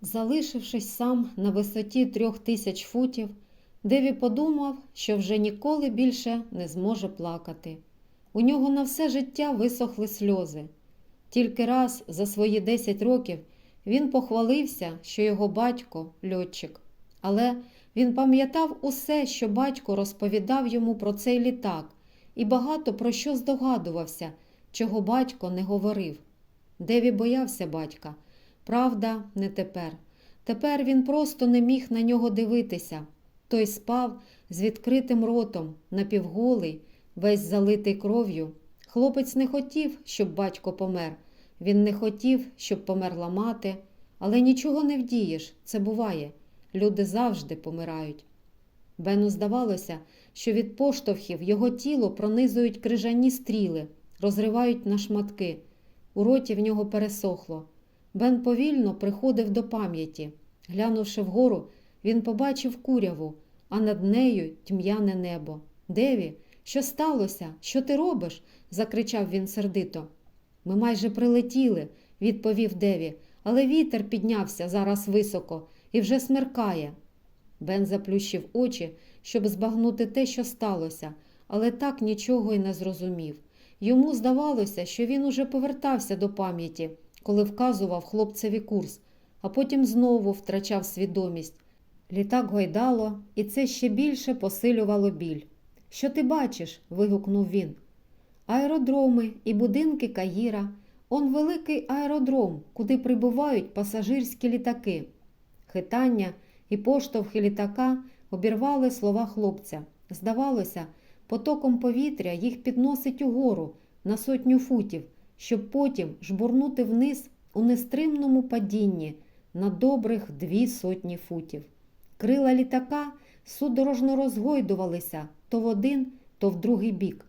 Залишившись сам на висоті трьох тисяч футів, Деві подумав, що вже ніколи більше не зможе плакати. У нього на все життя висохли сльози. Тільки раз за свої 10 років він похвалився, що його батько льотчик. Але він пам'ятав усе, що батько розповідав йому про цей літак, і багато про що здогадувався, чого батько не говорив. Деві боявся батька. Правда, не тепер. Тепер він просто не міг на нього дивитися. Той спав з відкритим ротом, напівголий, весь залитий кров'ю. Хлопець не хотів, щоб батько помер. Він не хотів, щоб померла мати, але нічого не вдієш, це буває. Люди завжди помирають. Бену здавалося, що від поштовхів його тіло пронизують крижані стріли, розривають на шматки. У роті в нього пересохло. Бен повільно приходив до пам'яті. Глянувши вгору, він побачив куряву, а над нею тьмяне небо. Деві, що сталося? Що ти робиш? закричав він сердито. Ми майже прилетіли, відповів Деві, але вітер піднявся зараз високо і вже смеркає. Бен заплющив очі, щоб збагнути те, що сталося, але так нічого й не зрозумів. Йому здавалося, що він уже повертався до пам'яті, коли вказував хлопцеві курс, а потім знову втрачав свідомість. Літак гойдало, і це ще більше посилювало біль. Що ти бачиш? вигукнув він. Аеродроми і будинки Каїра. Он великий аеродром, куди прибувають пасажирські літаки. Хитання і поштовхи літака обірвали слова хлопця. Здавалося, потоком повітря їх підносить угору на сотню футів, щоб потім жбурнути вниз у нестримному падінні на добрих дві сотні футів. Крила літака судорожно розгойдувалися то в один, то в другий бік.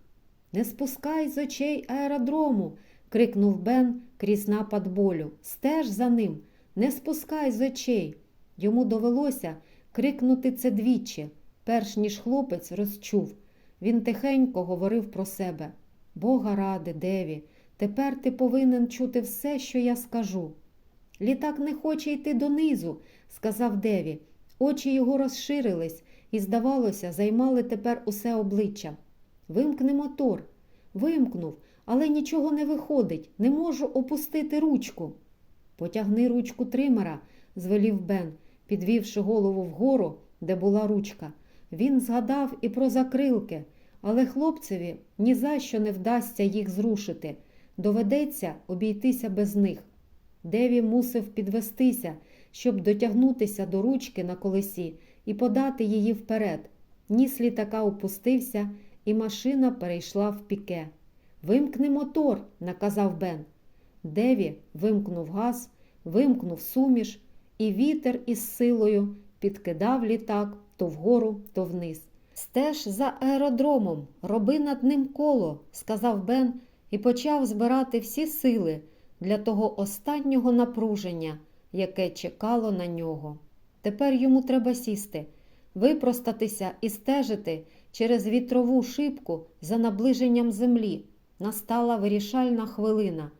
Не спускай з очей аеродрому, крикнув Бен крізь напад болю. Стеж за ним, не спускай з очей. Йому довелося крикнути це двічі, перш ніж хлопець розчув. Він тихенько говорив про себе. Бога ради, Деві, тепер ти повинен чути все, що я скажу. Літак не хоче йти донизу, сказав Деві. Очі його розширились і, здавалося, займали тепер усе обличчя. Вимкни мотор. Вимкнув, але нічого не виходить. Не можу опустити ручку. Потягни ручку тримера, звелів Бен, підвівши голову вгору, де була ручка. Він згадав і про закрилки, але хлопцеві ні за що не вдасться їх зрушити. Доведеться обійтися без них. Деві мусив підвестися, щоб дотягнутися до ручки на колесі і подати її вперед. Ніс літака опустився, і машина перейшла в піке. Вимкни мотор, наказав Бен. Деві вимкнув газ, вимкнув суміш, і вітер із силою підкидав літак то вгору, то вниз. Стеж за аеродромом, роби над ним коло, сказав Бен і почав збирати всі сили для того останнього напруження, яке чекало на нього. Тепер йому треба сісти, випростатися і стежити через вітрову шибку за наближенням землі. Настала вирішальна хвилина.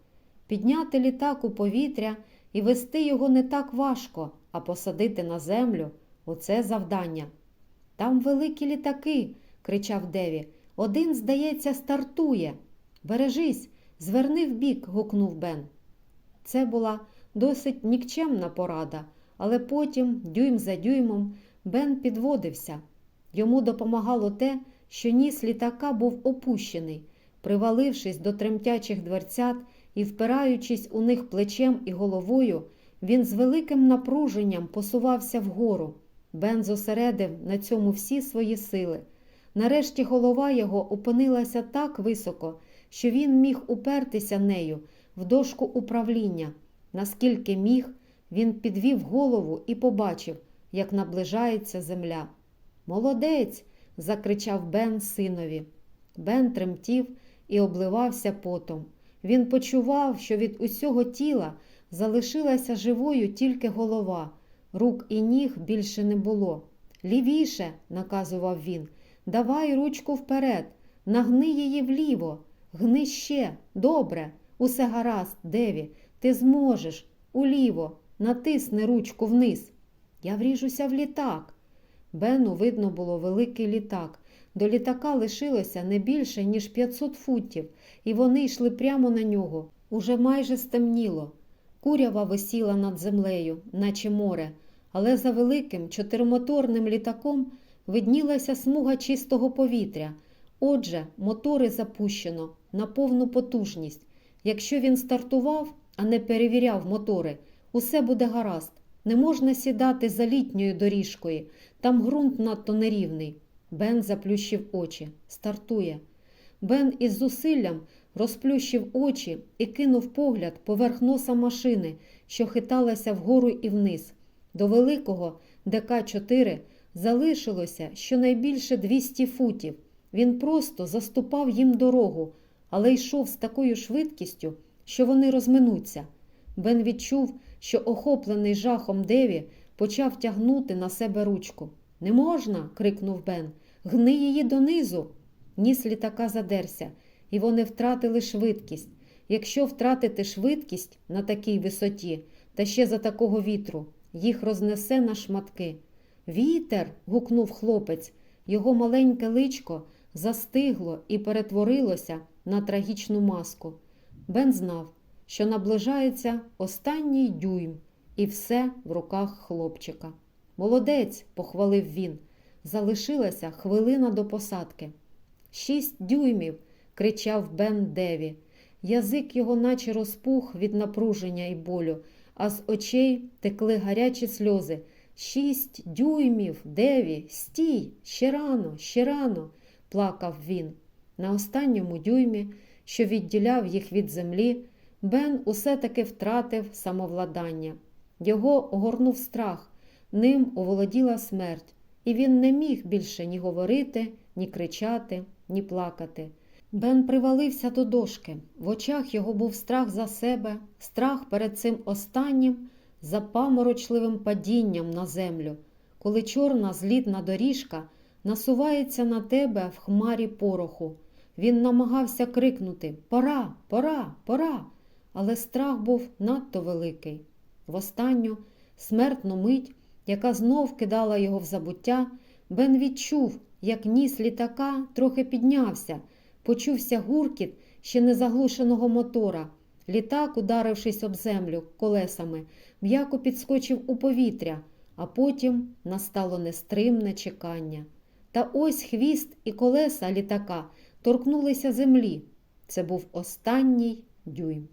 Підняти літак у повітря і вести його не так важко, а посадити на землю оце завдання. Там великі літаки, кричав Деві. Один, здається, стартує. Бережись, зверни вбік, гукнув Бен. Це була досить нікчемна порада, але потім, дюйм за дюймом, Бен підводився. Йому допомагало те, що ніс літака був опущений, привалившись до тремтячих дверцят і впираючись у них плечем і головою, він з великим напруженням посувався вгору. Бен зосередив на цьому всі свої сили. Нарешті голова його опинилася так високо, що він міг упертися нею в дошку управління. Наскільки міг, він підвів голову і побачив, як наближається земля. Молодець. закричав Бен синові. Бен тремтів і обливався потом. Він почував, що від усього тіла залишилася живою тільки голова, рук і ніг більше не було. Лівіше, наказував він, давай ручку вперед, нагни її вліво, гни ще, добре, усе гаразд, Деві, ти зможеш, уліво, натисни ручку вниз. Я вріжуся в літак. Бену видно було великий літак. До літака лишилося не більше, ніж 500 футів, і вони йшли прямо на нього. Уже майже стемніло. Курява висіла над землею, наче море, але за великим чотиримоторним літаком виднілася смуга чистого повітря. Отже, мотори запущено на повну потужність. Якщо він стартував, а не перевіряв мотори, усе буде гаразд. Не можна сідати за літньою доріжкою, там ґрунт надто нерівний. Бен заплющив очі. Стартує. Бен із зусиллям розплющив очі і кинув погляд поверх носа машини, що хиталася вгору і вниз. До великого ДК-4 залишилося щонайбільше 200 футів. Він просто заступав їм дорогу, але йшов з такою швидкістю, що вони розминуться. Бен відчув, що охоплений жахом Деві почав тягнути на себе ручку. Не можна. крикнув Бен. Гни її донизу. Ніс літака задерся, і вони втратили швидкість. Якщо втратити швидкість на такій висоті, та ще за такого вітру, їх рознесе на шматки. Вітер. гукнув хлопець. Його маленьке личко застигло і перетворилося на трагічну маску. Бен знав, що наближається останній дюйм, і все в руках хлопчика. Молодець, похвалив він. Залишилася хвилина до посадки. Шість дюймів. кричав Бен Деві. Язик його наче розпух від напруження і болю, а з очей текли гарячі сльози. Шість дюймів, Деві, стій, ще рано, ще рано, плакав він. На останньому дюймі, що відділяв їх від землі, Бен усе таки втратив самовладання. Його огорнув страх, ним оволоділа смерть, і він не міг більше ні говорити, ні кричати, ні плакати. Бен привалився до дошки. В очах його був страх за себе, страх перед цим останнім запаморочливим падінням на землю, коли чорна злітна доріжка насувається на тебе в хмарі пороху. Він намагався крикнути Пора, пора, пора, але страх був надто великий. В останню смертну мить, яка знов кидала його в забуття, Бен відчув, як ніс літака трохи піднявся, почувся гуркіт ще незаглушеного мотора. Літак, ударившись об землю колесами, м'яко підскочив у повітря, а потім настало нестримне чекання. Та ось хвіст і колеса літака торкнулися землі. Це був останній дюйм.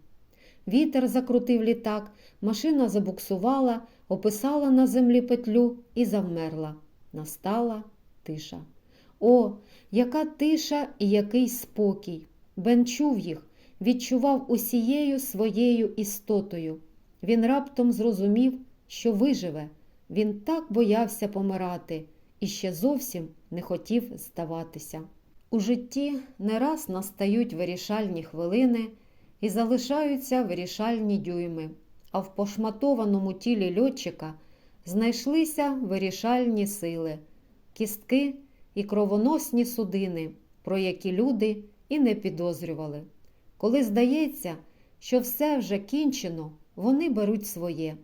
Вітер закрутив літак, машина забуксувала, описала на землі петлю і завмерла. Настала тиша. О, яка тиша і який спокій! Бен чув їх, відчував усією своєю істотою. Він раптом зрозумів, що виживе. Він так боявся помирати і ще зовсім не хотів здаватися. У житті не раз настають вирішальні хвилини і залишаються вирішальні дюйми, а в пошматованому тілі льотчика знайшлися вирішальні сили, кістки і кровоносні судини, про які люди і не підозрювали. Коли здається, що все вже кінчено, вони беруть своє.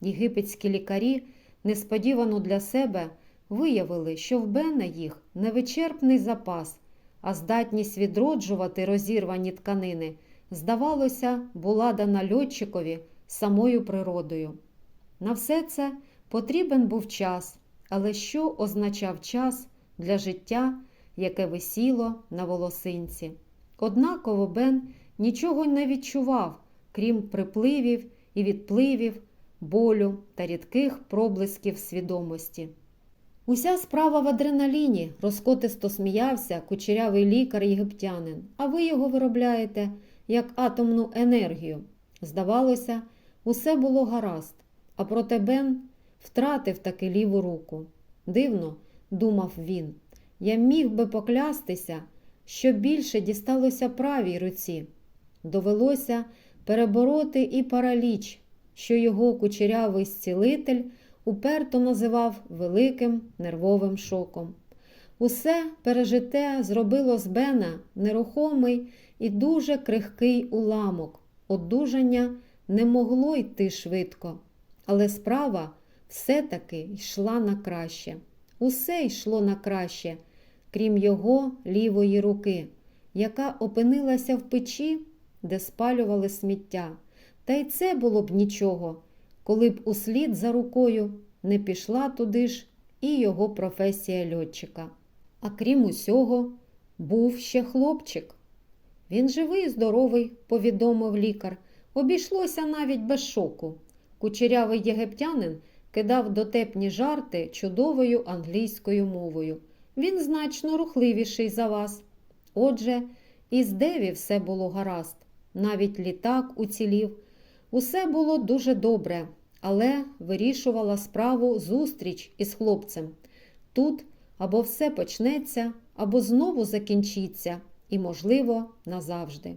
Єгипетські лікарі несподівано для себе виявили, що в Бена їх невичерпний запас, а здатність відроджувати розірвані тканини, здавалося, була дана льотчикові самою природою. На все це потрібен був час, але що означав час для життя, яке висіло на волосинці? Однаково Бен нічого не відчував, крім припливів і відпливів, болю та рідких проблисків свідомості. Уся справа в адреналіні, розкотисто сміявся кучерявий лікар-єгиптянин, а ви його виробляєте як атомну енергію. Здавалося, усе було гаразд, а проте Бен втратив таки ліву руку. Дивно, думав він, я міг би поклястися, що більше дісталося правій руці. Довелося перебороти і параліч, що його кучерявий зцілитель уперто називав великим нервовим шоком. Усе пережите зробило з Бена нерухомий і дуже крихкий уламок. Одужання не могло йти швидко. Але справа все-таки йшла на краще. Усе йшло на краще, крім його лівої руки, яка опинилася в печі, де спалювали сміття. Та й це було б нічого, коли б услід за рукою не пішла туди ж і його професія льотчика. А крім усього, був ще хлопчик. Він живий і здоровий, повідомив лікар. Обійшлося навіть без шоку. Кучерявий єгиптянин кидав дотепні жарти чудовою англійською мовою. Він значно рухливіший за вас. Отже, і з Деві все було гаразд, навіть літак уцілів. Усе було дуже добре, але вирішувала справу зустріч із хлопцем. Тут або все почнеться, або знову закінчиться, і, можливо, назавжди.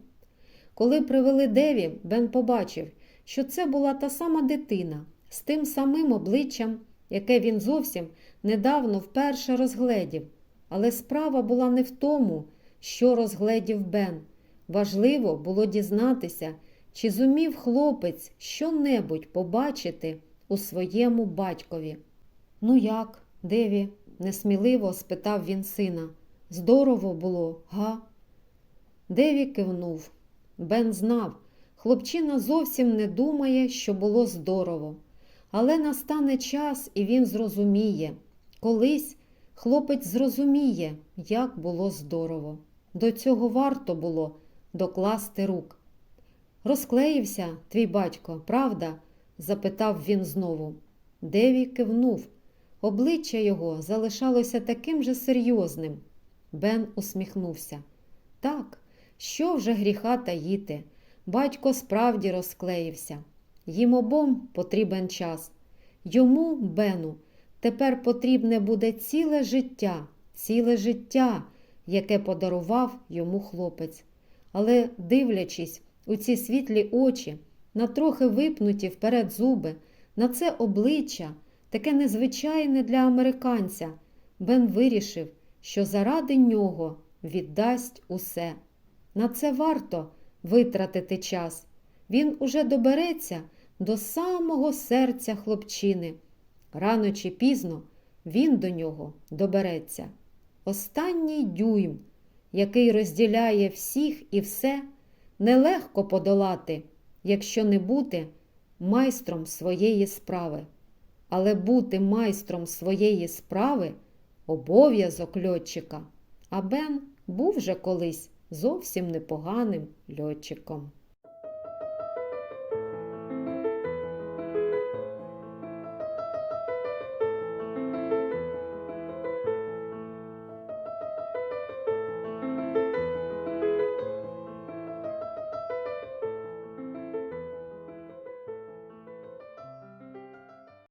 Коли привели Деві, Бен побачив, що це була та сама дитина з тим самим обличчям, яке він зовсім недавно вперше розгледів. Але справа була не в тому, що розгледів Бен. Важливо було дізнатися, чи зумів хлопець що-небудь побачити у своєму батькові. Ну як, Деві? несміливо спитав він сина. Здорово було, га? Деві кивнув. Бен знав, хлопчина зовсім не думає, що було здорово. Але настане час, і він зрозуміє. Колись хлопець зрозуміє, як було здорово. До цього варто було докласти рук. Розклеївся твій батько, правда? запитав він знову. Деві кивнув. Обличчя його залишалося таким же серйозним. Бен усміхнувся. Так, що вже гріха таїти? Батько справді розклеївся. Їм обом потрібен час. Йому, Бену, тепер потрібне буде ціле життя, ціле життя, яке подарував йому хлопець. Але, дивлячись у ці світлі очі, на трохи випнуті вперед зуби, на це обличчя, таке незвичайне для американця, Бен вирішив, що заради нього віддасть усе. На це варто витратити час. Він уже добереться до самого серця хлопчини. Рано чи пізно він до нього добереться. Останній дюйм, який розділяє всіх і все, нелегко подолати, якщо не бути майстром своєї справи. Але бути майстром своєї справи обов'язок льотчика. А Бен був вже колись зовсім непоганим льотчиком.